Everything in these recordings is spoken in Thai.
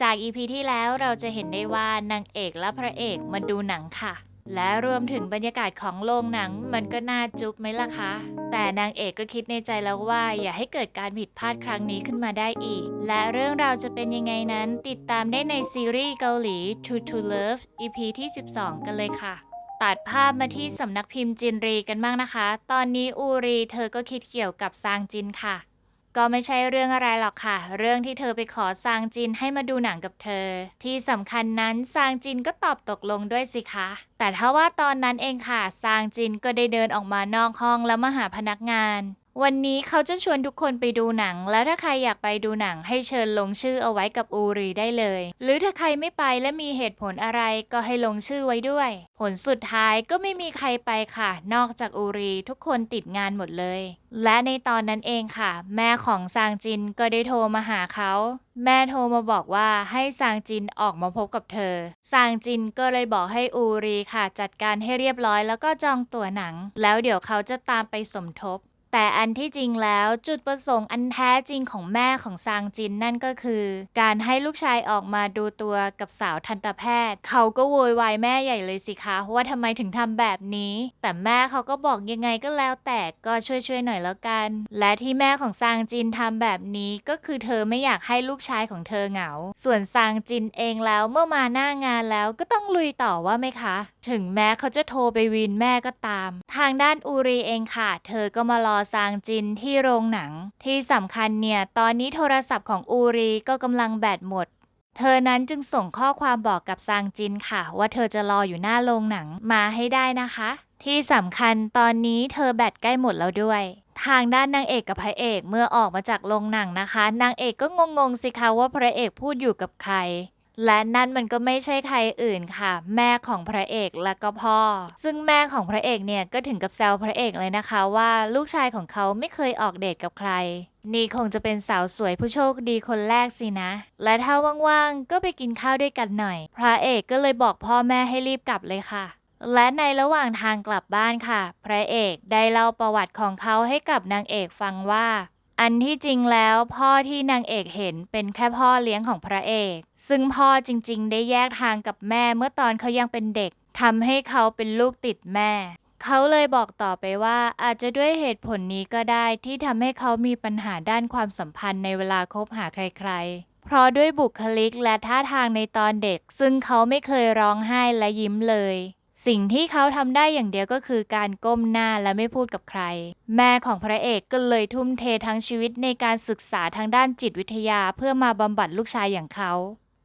จากอีพีที่แล้วเราจะเห็นได้ว่านางเอกและพระเอกมาดูหนังค่ะ และรวมถึงบรรยากาศของโรงหนังมันก็น่าจุ๊บไหมล่ะคะ แต่นางเอกก็คิดในใจแล้วว่า อย่าให้เกิดการผิดพลาดครั้งนี้ขึ้นมาได้อีก และเรื่องราวจะเป็นยังไงนั้น ติดตามได้ในซีรีส์เกาหลี True to Love EP ที่ 12 กันเลยค่ะตัดภาพมาที่สำนักพิมพ์จินรีกันบ้างนะคะ ตอนนี้อูรีเธอก็คิดเกี่ยวกับซางจินค่ะ ก็ไม่ใช่เรื่องอะไรหรอกค่ะ เรื่องที่เธอไปขอซางจินให้มาดูหนังกับเธอ ที่สำคัญนั้นซางจินก็ตอบตกลงด้วยสิคะ แต่ถ้าว่าตอนนั้นเองค่ะซางจินก็ได้เดินออกมานอกห้องแล้วมาหาพนักงาน วันนี้เขาจะชวนทุกคนไปดูหนัง แล้วถ้าใครอยากไปดูหนังให้เชิญลงชื่อเอาไว้กับอูรีได้เลย หรือถ้าใครไม่ไปและมีเหตุผลอะไรก็ให้ลงชื่อไว้ด้วย ผลสุดท้ายก็ไม่มีใครไปค่ะ นอกจากอูรีทุกคนติดงานหมดเลย และในตอนนั้นเองค่ะ แม่ของซางจินก็ได้โทรมาหาเขาแม่โทรมาบอกว่าให้ซางจินออกมาพบกับเธอ ซางจินก็เลยบอกให้อูรีค่ะ จัดการให้เรียบร้อยแล้วก็จองตั๋วหนัง แล้วเดี๋ยวเขาจะตามไปสมทบ แต่อันที่จริงแล้วจุดประสงค์อันแท้จริงของแม่ของซางจินนั่นก็คือ การให้ลูกชายออกมาดูตัวกับสาวทันตแพทย์ เขาก็โวยวายแม่ใหญ่เลยสิคะว่าทำไมถึงทำแบบนี้ แต่แม่เขาก็บอกยังไงก็แล้วแต่ก็ช่วยๆหน่อยแล้วกัน และที่แม่ของซางจินทำแบบนี้ก็คือเธอไม่อยากให้ลูกชายของเธอเหงา ส่วนซางจินเองแล้วเมื่อมาหน้างานแล้วก็ต้องลุยต่อว่าไหมคะ ถึงแม้เขาจะโทรไปวีนแม่ก็ตาม ทางด้านอูรีเองค่ะ เธอก็มารอซางจินที่โรงหนัง ที่สำคัญเนี่ย ตอนนี้โทรศัพท์ของอูรีก็กำลังแบตหมด เธอนั้นจึงส่งข้อความบอกกับซางจินค่ะ ว่าเธอจะรออยู่หน้าโรงหนังมาให้ได้นะคะ ที่สำคัญตอนนี้เธอแบตใกล้หมดแล้วด้วยทางด้านนางเอกกับพระเอกเมื่อออกมาจากโรงหนังนะคะ นางเอกก็งงๆสิคะว่าพระเอกพูดอยู่กับใคร และนั่นมันก็ไม่ใช่ใครอื่นค่ะ แม่ของพระเอกและก็พ่อ ซึ่งแม่ของพระเอกเนี่ยก็ถึงกับแซวพระเอกเลยนะคะ ว่าลูกชายของเขาไม่เคยออกเดทกับใคร นี่คงจะเป็นสาวสวยผู้โชคดีคนแรกสินะ และถ้าว่างๆก็ไปกินข้าวด้วยกันหน่อย พระเอกก็เลยบอกพ่อแม่ให้รีบกลับเลยค่ะ และในระหว่างทางกลับบ้านค่ะ พระเอกได้เล่าประวัติของเขาให้กับนางเอกฟังว่า อันที่จริงแล้วพ่อที่นางเอกเห็นเป็นแค่พ่อเลี้ยงของพระเอก ซึ่งพ่อจริง ๆ ได้แยกทางกับแม่เมื่อตอนเขายังเป็นเด็กทำให้เขาเป็นลูกติดแม่ เขาเลยบอกต่อไปว่าอาจจะด้วยเหตุผลนี้ก็ได้ที่ทำให้เขามีปัญหาด้านความสัมพันธ์ในเวลาคบหาใคร ๆเพราะด้วยบุคลิกและท่าทางในตอนเด็ก ซึ่งเขาไม่เคยร้องไห้และยิ้มเลย สิ่งที่เขาทำได้อย่างเดียวก็คือการก้มหน้าและไม่พูดกับใคร แม่ของพระเอกก็เลยทุ่มเททั้งชีวิตในการศึกษาทางด้านจิตวิทยาเพื่อมาบำบัดลูกชายอย่างเขา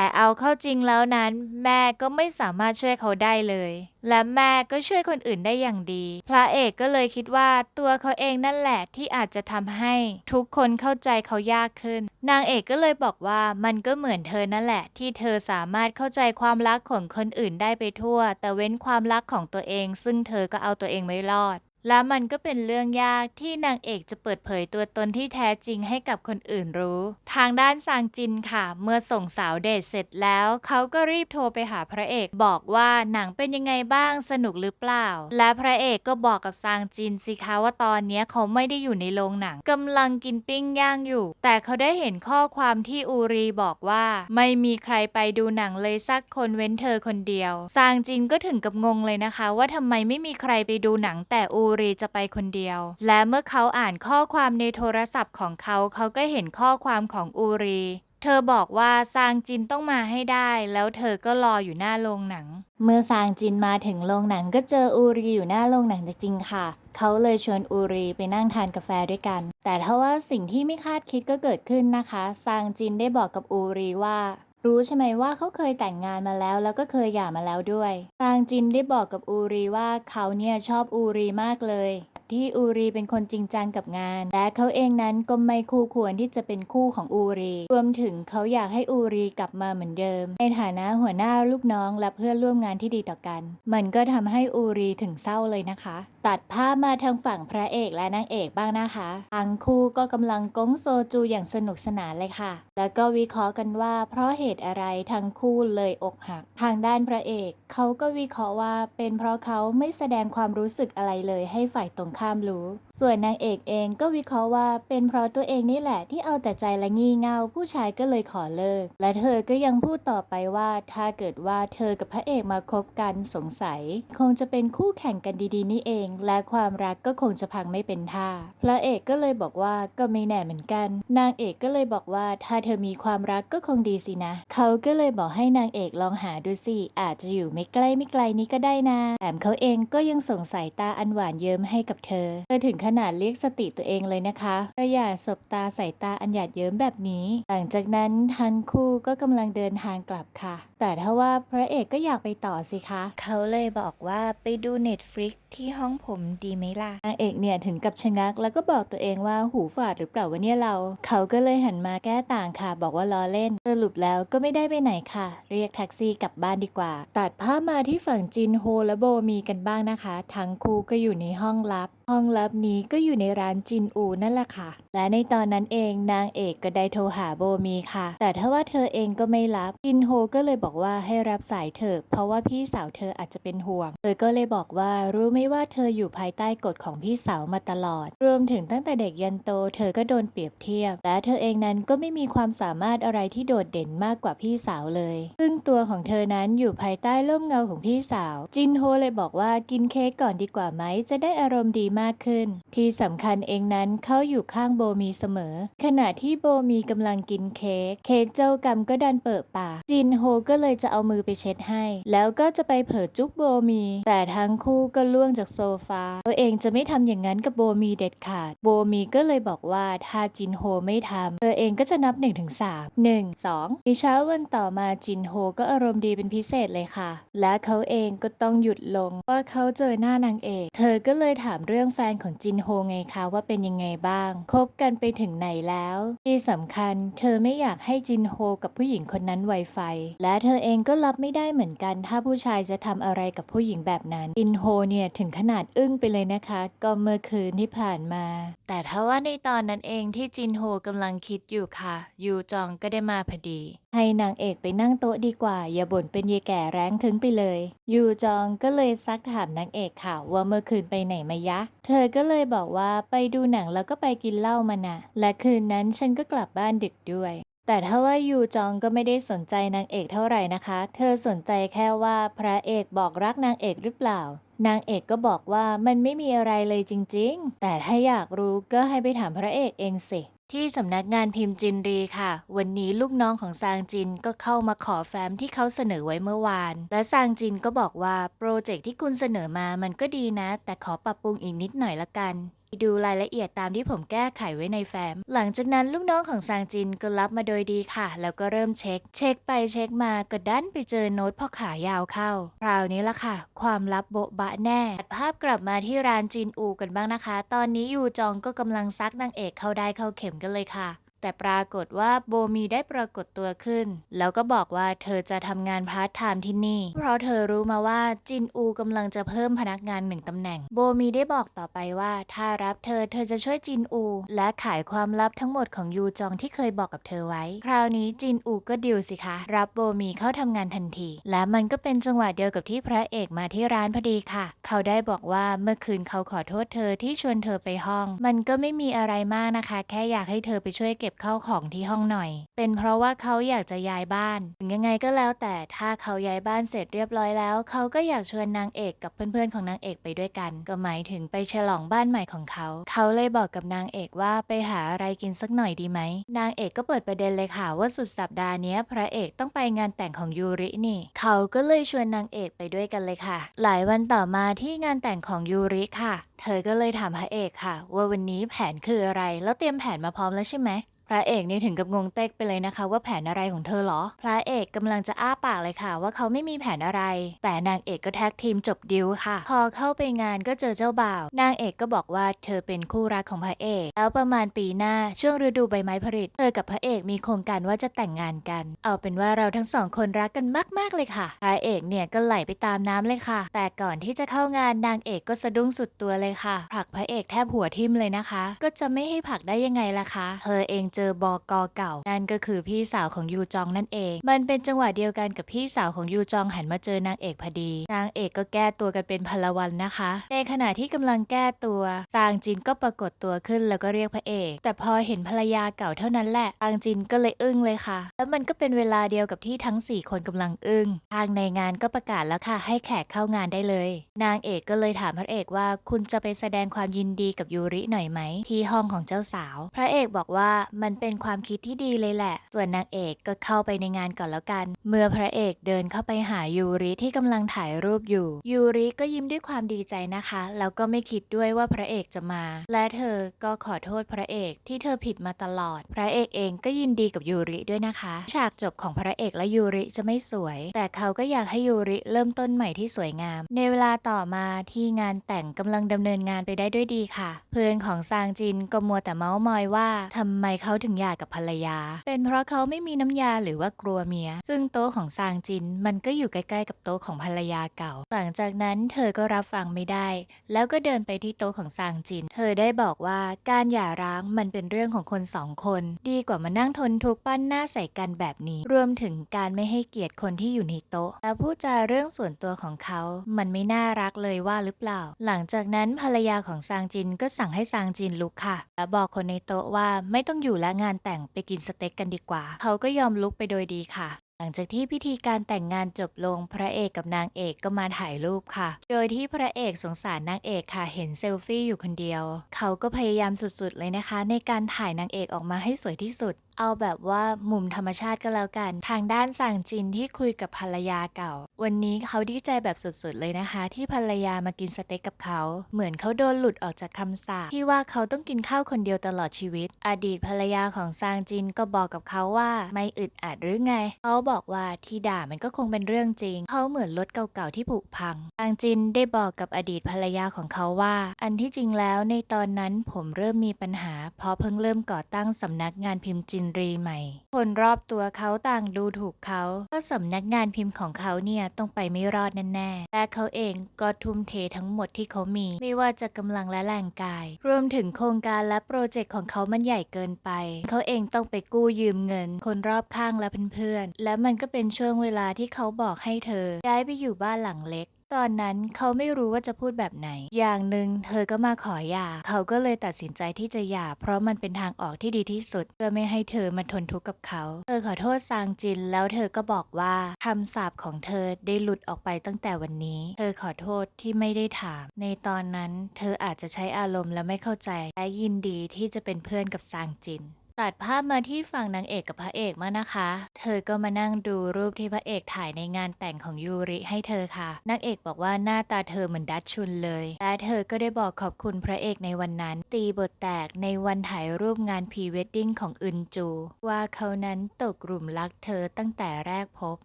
แต่เอาเข้าจริงแล้วนั้น แม่ก็ไม่สามารถช่วยเขาได้เลย และแม่ก็ช่วยคนอื่นได้อย่างดี พระเอกก็เลยคิดว่าตัวเขาเองนั่นแหละที่อาจจะทำให้ทุกคนเข้าใจเขายากขึ้น นางเอกก็เลยบอกว่ามันก็เหมือนเธอนั่นแหละ ที่เธอสามารถเข้าใจความรักของคนอื่นได้ไปทั่ว แต่เว้นความรักของตัวเอง ซึ่งเธอก็เอาตัวเองไม่รอด และมันก็เป็นเรื่องยากที่นางเอกจะเปิดเผยตัวตนที่แท้จริงให้กับคนอื่นรู้ ทางด้านซางจินค่ะ เมื่อส่งสาวเดทเสร็จแล้ว เขาก็รีบโทรไปหาพระเอกบอกว่าหนังเป็นยังไงบ้างสนุกหรือเปล่า และพระเอกก็บอกกับซางจินสิคะว่าตอนนี้เขาไม่ได้อยู่ในโรงหนังกำลังกินปิ้งย่างอยู่ แต่เขาได้เห็นข้อความที่อูรีบอกว่า ไม่มีใครไปดูหนังเลยสักคนเว้นเธอคนเดียวซางจินก็ถึงกับงงเลยนะคะ ว่าทำไมไม่มีใครไปดูหนังแต่อูรีจะไปคนเดียว และเมื่อเขาอ่านข้อความในโทรศัพท์ของเขาเขาก็เห็นข้อความของอูรี เธอบอกว่าซางจินต้องมาให้ได้ แล้วเธอก็รออยู่หน้าโรงหนัง เมื่อซางจินมาถึงโรงหนังก็เจออูรีอยู่หน้าโรงหนังจริงๆค่ะ เขาเลยชวนอูรีไปนั่งทานกาแฟด้วยกัน แต่ถ้าว่าสิ่งที่ไม่คาดคิดก็เกิดขึ้นนะคะ ซางจินได้บอกกับอูรีว่า รู้ใช่ไหมว่าเขาเคยแต่งงานมาแล้ว แล้วก็เคยหย่ามาแล้วด้วยตางจินได้บอกกับอูรีว่าเขาเนี่ยชอบอูรีมากเลย ที่อูรีเป็นคนจริงจังกับงาน และเขาเองนั้นก็ไม่คู่ควรที่จะเป็นคู่ของอูรี รวมถึงเขาอยากให้อูรีกลับมาเหมือนเดิม ในฐานะหัวหน้าลูกน้องและเพื่อนร่วมงานที่ดีต่อกัน มันก็ทำให้อูรีถึงเศร้าเลยนะคะ ตัดภาพมาทางฝั่งพระเอกและนางเอกบ้างนะคะทั้งคู่ก็กำลังก้งโซจูอย่างสนุกสนานเลยค่ะ แล้วก็วิเคราะห์กันว่า เพราะเหตุอะไรทั้งคู่เลยอกหัก ทางด้านพระเอก เขาก็วิเคราะห์ว่าเป็นเพราะเขาไม่แสดงความรู้สึกอะไรเลยให้ฝ่ายตรงความรู้ ส่วนนางเอกเองก็วิเคราะห์ว่า เป็นเพราะตัวเองนี่แหละที่เอาแต่ใจและงี่เง่าผู้ชายก็เลยขอเลิก และเธอก็ยังพูดต่อไปว่าถ้าเกิดว่าเธอกับพระเอกมาคบกันสงสัย คงจะเป็นคู่แข่งกันดีๆ นี่เอง และความรักก็คงจะพังไม่เป็นท่า พระเอกก็เลยบอกว่าก็ไม่แน่เหมือนกัน นางเอกก็เลยบอกว่าถ้าเธอมีความรักก็คงดีสินะ เขาก็เลยบอกให้นางเอกลองหาดูสิอาจจะอยู่ไม่ใกล้ไม่ไกลนี้ก็ได้นะแถมเขาเองก็ยังส่งสายตาอันหวานเยิ้มให้กับเธอเธอถึงขนาดเรียกสติตัวเองเลยนะคะก็อย่าสบตาสายตาอันหยาดเยิ้มแบบนี้ หลังจากนั้นทั้งคู่ก็กำลังเดินทางกลับค่ะ แต่ถ้าว่าพระเอกก็อยากไปต่อสิคะ เขาเลยบอกว่าไปดู Netflix ที่ห้องผมดีไหมล่ะนางเอกเนี่ยถึงกับชะงัก แล้วก็บอกตัวเองว่าหูฝาดหรือเปล่าวะเนี่ยเรา เขาก็เลยหันมาแก้ต่างค่ะ บอกว่าล้อเล่นสรุปแล้วก็ไม่ได้ไปไหนค่ะ เรียกแท็กซี่กลับบ้านดีกว่า ตัดภาพมาที่ฝั่งจินโฮและโบมีกันบ้างนะคะ ทั้งคู่ก็อยู่ในห้องลับ ห้องลับนี้ก็อยู่ในร้านจินอูนั่นแหละค่ะ และในตอนนั้นเองนางเอกก็ได้โทรหาโบมีค่ะ แต่ถ้าว่าเธอเองก็ไม่รับจินโฮก็เลยบอกว่าให้รับสายเถอะเพราะว่าพี่สาวเธออาจจะเป็นห่วง เธอก็เลยบอกว่ารู้ไหมว่าเธออยู่ภายใต้กฎของพี่สาวมาตลอด รวมถึงตั้งแต่เด็กยันโต เธอก็โดนเปรียบเทียบ และเธอเองนั้นก็ไม่มีความสามารถอะไรที่โดดเด่นมากกว่าพี่สาวเลย ซึ่งตัวของเธอนั้นอยู่ภายใต้ร่มเงาของพี่สาว จินโฮเลยบอกว่ากินเค้กก่อนดีกว่าไหมจะได้อารมณ์ดีมากขึ้น ที่สำคัญเองนั้นเขาอยู่ข้างโบมีเสมอ ขณะที่โบมีกำลังกินเค้กเค้กเจ้ากรรมก็ดันเปิดปากจินโฮก็เลยจะเอามือไปเช็ดให้ แล้วก็จะไปเผลอจุ๊บโบมี แต่ทั้งคู่ก็ล่วงจากโซฟาตัวเองจะไม่ทำอย่างนั้นกับโบมีเด็ดขาด โบมีก็เลยบอกว่าถ้าจินโฮไม่ทำเธอเองก็จะนับ1นถึงสามหนึ่งสองในเช้าวันต่อมาจินโฮก็อารมณ์ดีเป็นพิเศษเลยค่ะ และเขาเองก็ต้องหยุดลงว่าเขาเจอหน้านางเอก เธอก็เลยถามเรื่องแฟนของจินโฮไงคะว่าเป็นยังไงบ้าง คบกันไปถึงไหนแล้ว ที่สำคัญเธอไม่อยากให้จินโฮกับผู้หญิงคนนั้นไวไฟ และเธอเองก็รับไม่ได้เหมือนกัน ถ้าผู้ชายจะทำอะไรกับผู้หญิงแบบนั้น จินโฮเนี่ยถึงขนาดอึ้งไปเลยนะคะ ก็เมื่อคืนที่ผ่านมา แต่ถ้าว่าในตอนนั้นเองที่จินโฮกำลังคิดอยู่ค่ะ ยูจองก็ได้มาพอดีให้นางเอกไปนั่งโต๊ะดีกว่า อย่าบ่นเป็นเยแก่แร้งถึงไปเลย ยูจองก็เลยซักถามนางเอกค่ะว่าเมื่อคืนไปไหนมายะ เธอก็เลยบอกว่าไปดูหนังแล้วก็ไปกินเหล้ามานะและคืนนั้นฉันก็กลับบ้านดึกด้วย แต่ถ้าว่ายูจองก็ไม่ได้สนใจนางเอกเท่าไหร่นะคะ เธอสนใจแค่ว่าพระเอกบอกรักนางเอกหรือเปล่า นางเอกก็บอกว่ามันไม่มีอะไรเลยจริง ๆ แต่ถ้าอยากรู้ก็ให้ไปถามพระเอกเองสิ ที่สำนักงานพิมพ์จินรีค่ะ วันนี้ลูกน้องของซางจินก็เข้ามาขอแฟ้มที่เขาเสนอไว้เมื่อวาน และซางจินก็บอกว่า โปรเจกต์ที่คุณเสนอมามันก็ดีนะ แต่ขอปรับปรุงอีกนิดหน่อยละกัน ดูรายละเอียดตามที่ผมแก้ไขไว้ในแฟ้ม หลังจากนั้นลูกน้องของซางจินก็รับมาโดยดีค่ะ แล้วก็เริ่มเช็ค เช็คไปเช็คมาก็ดันไปเจอโน้ตพ่อขายาวเข้า คราวนี้ละค่ะ ความลับโบ๊ะบะแน่ตัดภาพกลับมาที่ร้านจินอูกันบ้างนะคะ ตอนนี้ยูจองก็กำลังซักนางเอกเข้าได้เข้าเข็มกันเลยค่ะ แต่ปรากฏว่าโบมีได้ปรากฏตัวขึ้น แล้วก็บอกว่าเธอจะทำงานพาร์ทไทม์ที่นี่ เพราะเธอรู้มาว่าจินอูกำลังจะเพิ่มพนักงานหนึ่งตำแหน่ง โบมีได้บอกต่อไปว่า ถ้ารับเธอเธอจะช่วยจินอู และขายความลับทั้งหมดของยูจองที่เคยบอกกับเธอไว้ คราวนี้จินอูก็ดิวสิคะ รับโบมีเข้าทำงานทันที และมันก็เป็นจังหวะเดียวกับที่พระเอกมาที่ร้านพอดีค่ะ เขาได้บอกว่าเมื่อคืนเขาขอโทษเธอที่ชวนเธอไปห้อง มันก็ไม่มีอะไรมากนะคะ แค่อยากให้เธอไปช่วยเก็บข้าของที่ห้องหน่อย เป็นเพราะว่าเขาอยากจะย้ายบ้าน ถึงยังไงก็แล้วแต่ถ้าเขาย้ายบ้านเสร็จเรียบร้อยแล้ว เขาก็อยากชวนนางเอกกับเพื่อนๆของนางเอกไปด้วยกัน ก็หมายถึงไปฉลองบ้านใหม่ของเขา เขาเลยบอกกับนางเอกว่าไปหาอะไรกินสักหน่อยดีไหม นางเอกก็เปิดประเด็นเลยค่ะว่าสุดสัปดาห์นี้พระเอกต้องไปงานแต่งของยูรินี่ เขาก็เลยชวนนางเอกไปด้วยกันเลยค่ะ หลายวันต่อมาที่งานแต่งของยูริค่ะ เธอก็เลยถามพระเอกค่ะ ว่าวันนี้แผนคืออะไร แล้วเตรียมแผนมาพร้อมแล้วใช่ไหม พระเอกนี่ถึงกับงงเต็กไปเลยนะคะ ว่าแผนอะไรของเธอเหรอ พระเอกกำลังจะอ้าปากเลยค่ะ ว่าเขาไม่มีแผนอะไร แต่นางเอกก็แท็กทีมจบดิวค่ะ พอเข้าไปงานก็เจอเจ้าบ่าว นางเอกก็บอกว่าเธอเป็นคู่รักของพระเอก แล้วประมาณปีหน้าช่วงฤดูใบไม้ผลิเธอกับพระเอกมีโครงการว่าจะแต่งงานกัน เอาเป็นว่าเราทั้งสองคนรักกันมากๆเลยค่ะ พระเอกเนี่ยก็ไหลไปตามน้ำเลยค่ะ แต่ก่อนที่จะเข้างานนางเอกก็สะดุ้งสุดตัวเลยค่ะผลักพระเอกแทบหัวทิ่มเลยนะคะ ก็จะไม่ให้ผลักได้ยังไงล่ะคะ เธอเองเจอบอกอเก่า นั่นก็คือพี่สาวของยูจองนั่นเอง มันเป็นจังหวะเดียวกันกับพี่สาวของยูจองหันมาเจอนางเอกพอดี นางเอกก็แก้ตัวกันเป็นพลวันนะคะ ในขณะที่กำลังแก้ตัวซางจินก็ปรากฏตัวขึ้นแล้วก็เรียกพระเอก แต่พอเห็นภรรยาเก่าเท่านั้นแหละซางจินก็เลยอึ้งเลยค่ะ แล้วมันก็เป็นเวลาเดียวกับที่ทั้ง 4 คนกำลังอึ้ง ทางในงานก็ประกาศแล้วค่ะ ให้แขกเข้างานได้เลย นางเอกก็เลยถามพระเอกว่าคุณจะไปแสดงความยินดีกับยูริหน่อยไหมที่ห้องของเจ้าสาว พระเอกบอกว่ามันเป็นความคิดที่ดีเลยแหละ ส่วนนางเอกก็เข้าไปในงานก่อนแล้วกัน เมื่อพระเอกเดินเข้าไปหายูริที่กำลังถ่ายรูปอยู่ ยูริก็ยิ้มด้วยความดีใจนะคะ แล้วก็ไม่คิดด้วยว่าพระเอกจะมา และเธอก็ขอโทษพระเอกที่เธอผิดมาตลอด พระเอกเองก็ยินดีกับยูริด้วยนะคะ ฉากจบของพระเอกและยูริจะไม่สวย แต่เขาก็อยากให้ยูริเริ่มต้นใหม่ที่สวยงาม ในเวลาต่อมาที่งานแต่งกำลังดำเนินงานไปได้ด้วยดีค่ะ เพื่อนของซางจินก็มัวแต่เมาส์มอยว่าทำไมเขาถึงหย่ากับภรรยา เป็นเพราะเขาไม่มีน้ำยาหรือว่ากลัวเมีย ซึ่งโต๊ะของซางจินมันก็อยู่ใกล้ๆกับโต๊ะของภรรยาเก่า หลังจากนั้นเธอก็รับฟังไม่ได้ แล้วก็เดินไปที่โต๊ะของซางจิน เธอได้บอกว่าการหย่าร้างมันเป็นเรื่องของคนสองคน ดีกว่ามานั่งทนทุกข์ปั้นหน้าใส่กันแบบนี้ รวมถึงการไม่ให้เกียรติคนที่อยู่ในโต๊ะ แล้วพูดจาเรื่องส่วนตัวของเขา มันไม่น่ารักเลยว่าหรือเปล่า หลังจากนั้นภรรยาของซางจินก็สั่งให้ซางจินลุกค่ะ และบอกคนในโต๊ะว่าไม่ต้องอยู่แล้วะงานแต่งไปกินสเต็กกันดีกว่า เขาก็ยอมลุกไปโดยดีค่ะ หลังจากที่พิธีการแต่งงานจบลงพระเอกกับนางเอกก็มาถ่ายรูปค่ะ โดยที่พระเอกสงสารนางเอกค่ะเห็นเซลฟี่อยู่คนเดียว เขาก็พยายามสุดๆเลยนะคะ ในการถ่ายนางเอกออกมาให้สวยที่สุด เอาแบบว่ามุมธรรมชาติก็แล้วกัน ทางด้านสั่งจินที่คุยกับภรรยาเก่า วันนี้เขาดีใจแบบสุดๆเลยนะคะ ที่ภรรยามากินสเต็กกับเขา เหมือนเขาโดนหลุดออกจากคำสาปที่ว่าเขาต้องกินข้าวคนเดียวตลอดชีวิต อดีตภรรยาของซางจินก็บอกกับเขาว่าไม่อึดอัดหรือไง เขาบอกว่าที่ด่ามันก็คงเป็นเรื่องจริง เขาเหมือนรถเก่าๆที่ผุพังซางจินได้บอกกับอดีตภรรยาของเขาว่า อันที่จริงแล้วในตอนนั้นผมเริ่มมีปัญหาเพราะเพิ่งเริ่มก่อตั้งสำนักงานพิมพ์จินรีใหม่ คนรอบตัวเขาต่างดูถูกเขาว่าสำนักงานพิมพ์ของเขาเนี่ยต้องไปไม่รอดแน่ๆและเขาเองก็ทุ่มเททั้งหมดที่เขามี ไม่ว่าจะกำลังและแรงกาย รวมถึงโครงการและโปรเจกต์ของเขามันใหญ่เกินไป เขาเองต้องไปกู้ยืมเงิน คนรอบข้างและเพื่อนๆและมันก็เป็นช่วงเวลาที่เขาบอกให้เธอย้ายไปอยู่บ้านหลังเล็ก ตอนนั้นเขาไม่รู้ว่าจะพูดแบบไหน อย่างหนึ่งเธอก็มาขอหย่า เขาก็เลยตัดสินใจที่จะหย่า เพราะมันเป็นทางออกที่ดีที่สุด เพื่อไม่ให้เธอมาทนทุกข์กับเขา เธอขอโทษซางจิน แล้วเธอก็บอกว่าคำสาปของเธอได้หลุดออกไปตั้งแต่วันนี้ เธอขอโทษที่ไม่ได้ถาม ในตอนนั้น เธออาจจะใช้อารมณ์และไม่เข้าใจ และยินดีที่จะเป็นเพื่อนกับซางจิน ตัดภาพมาที่ฝั่งนางเอกกับพระเอกมางนะคะ เธอก็มานั่งดูรูปที่พระเอกถ่ายในงานแต่งของยูริให้เธอค่ะนางเอกบอกว่าหน้าตาเธอเหมือนดัชชุนเลยและเธอก็ได้บอกขอบคุณพระเอกในวันนั้น ตีบทแตกในวันถ่ายรูปงานพรีเวดดิ้งของอึนจู ว่าเขานั้นตกกลุ่มรักเธอตั้งแต่แรกพบ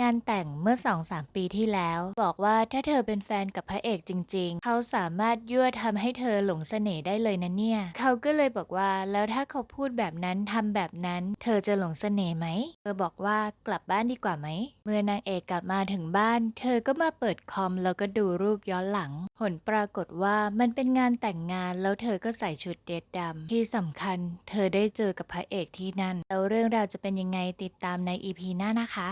งานแต่งเมื่อ2-3ปีที่แล้ว บอกว่าถ้าเธอเป็นแฟนกับพระเอกจริง ๆ เขาสามารถยั่วทำให้เธอหลงเสน่ห์ได้เลยนะเนี่ย เขาก็เลยบอกว่าแล้วถ้าเขาพูดแบบนั้นทำแบบนั้น เธอจะหลงเสน่ห์ไหมเธอบอกว่ากลับบ้านดีกว่าไหม เมื่อนางเอกกลับมาถึงบ้าน เธอก็มาเปิดคอมแล้วก็ดูรูปย้อนหลัง ผลปรากฏว่ามันเป็นงานแต่งงานแล้วเธอก็ใส่ชุดเดทดำที่สำคัญ เธอได้เจอกับพระเอกที่นั่น แล้วเรื่องราวจะเป็นยังไงติดตามในอีพีหน้านะคะ